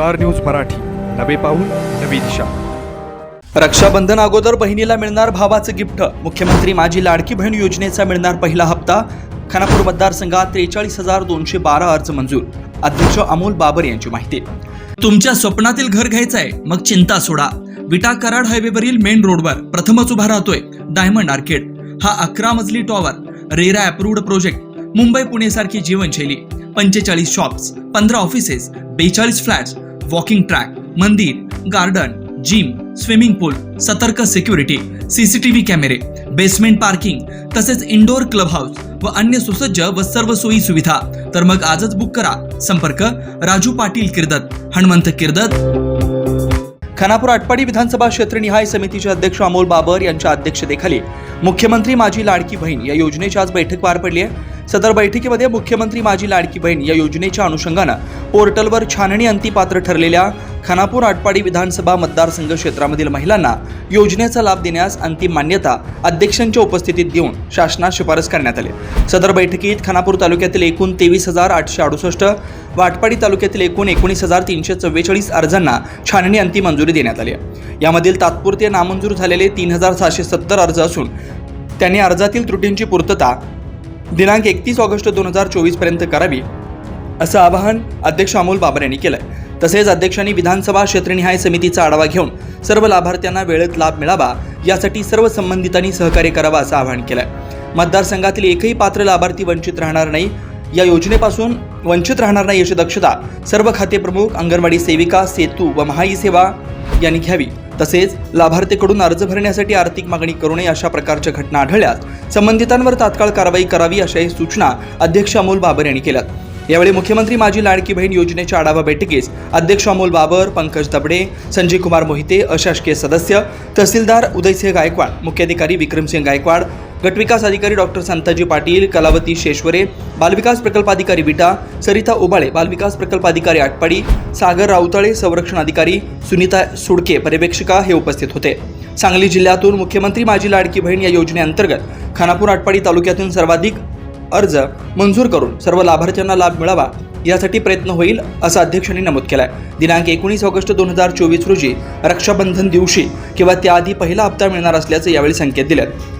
Star news Marathi. नवे पाऊल नवी दिशा. रक्षाबंधन अगोदर बहिणीला मिळणार भावाचं गिफ्ट. मुख्यमंत्री माझी लाडकी बहीण योजनेचा मिळणार पहिला हप्ता. खानापूर मतदारसंघात त्रेचाळीस हजार दोनशे बारा अर्ज मंजूर. अध्यक्ष अमोल बाबर यांची माहिती. तुमच्या स्वप्नातील घर घ्यायचं आहे मग चिंता सोडा. विटा कराड हायवेवरील मेन रोडवर प्रथमच उभा राहतोय डायमंड आर्केड. हा अकरा मजली tower RERA approved project Mumbai Pune सारखी जीवनशैली. पंचेचाळीस शॉप्स पंधरा ऑफिसेस बेचाळीस फ्लॅट्स वॉकिंग ट्रॅक मंदिर गार्डन जिम स्विमिंग पूल सतर्क सिक्युरिटी सीसीटीव्ही कॅमेरे बेसमेंट पार्किंग तसेच इंडोर क्लब हाऊस व अन्य सुसज्ज व सर्व सोयी सुविधा. तर मग आजच बुक करा. संपर्क राजू पाटील किर्दत हनुमंत किर्दत. खानापूर आटपाडी विधानसभा क्षेत्रनिहाय समितीचे अध्यक्ष अमोल बाबर यांच्या अध्यक्षतेखाली मुख्यमंत्री माझी लाडकी बहीण या योजनेची आज बैठक पार पडली आहे. सदर बैठकीमध्ये मुख्यमंत्री माझी लाडकी बहीण या योजनेच्या अनुषंगानं पोर्टलवर छाननी अंतिपात्र ठरलेल्या खानापूर आटपाडी विधानसभा मतदारसंघ क्षेत्रामधील महिलांना योजनेचा लाभ देण्यास अंतिम मान्यता अध्यक्षांच्या उपस्थितीत देऊन शासनास शिफारस करण्यात आली. सदर बैठकीत खानापूर तालुक्यातील एकूण तेवीस हजार आठशे अडुसष्ट वाटपाडी तालुक्यातील एकूण एकोणीस हजार तीनशे चव्वेचाळीस अर्जांना छाननी अंतिम मंजुरी देण्यात आली यामधील तात्पुरते नामंजूर झालेले तीन हजार सहाशे सत्तर अर्ज असून त्यांनी अर्जातील त्रुटींची पूर्तता दिनांक एकतीस ऑगस्ट दोन हजार चोवीसपर्यंत करावी असं आवाहन अध्यक्ष अमोल बाबर यांनी केलंय. तसेच अध्यक्षांनी विधानसभा क्षेत्रनिहाय समितीचा आढावा घेऊन सर्व लाभार्थ्यांना वेळेत लाभ मिळावा यासाठी सर्व संबंधितांनी सहकार्य करावं असं आवाहन केलंय. मतदारसंघातील एकही पात्र लाभार्थी वंचित राहणार नाही. या योजनेपासून वंचित राहणार नाही याची दक्षता सर्व खाते प्रमुख अंगणवाडी सेविका सेतू व महाई सेवा यांनी घ्यावी. तसेच लाभार्थीकडून अर्ज भरण्यासाठी आर्थिक मागणी करू नये अशा प्रकारच्या घटना आढळल्यास संबंधितांवर तात्काळ कारवाई करावी अशाही सूचना अध्यक्ष अमोल बाबर यांनी केल्यात. यावेळी मुख्यमंत्री माझी लाडकी बहीण योजनेच्या आढावा बैठकीस अध्यक्ष अमोल बाबर पंकज दबडे संजय कुमार मोहिते अशासकीय सदस्य तहसीलदार उदयसिंह गायकवाड मुख्याधिकारी विक्रमसिंह गायकवाड गटविकास अधिकारी डॉक्टर संताजी पाटील कलावती शेश्वरे बालविकास प्रकल्पाधिकारी विटा सरिता उबाळे बालविकास प्रकल्पाधिकारी आटपाडी सागर राऊताळे संरक्षण अधिकारी सुनीता सुडके पर्यवेक्षिका हे उपस्थित होते. सांगली जिल्ह्यातून मुख्यमंत्री माझी लाडकी बहीण या योजनेअंतर्गत खानापूर आटपाडी तालुक्यातून सर्वाधिक अर्ज मंजूर करून सर्व लाभार्थ्यांना लाभ मिळावा यासाठी प्रयत्न होईल असं अध्यक्षांनी नमूद केलं आहे दिनांक एकोणीस ऑगस्ट दोन हजार चोवीस रोजी रक्षाबंधन दिवशी किंवा त्याआधी पहिला हप्ता मिळणार असल्याचं यावेळी संकेत दिलेत.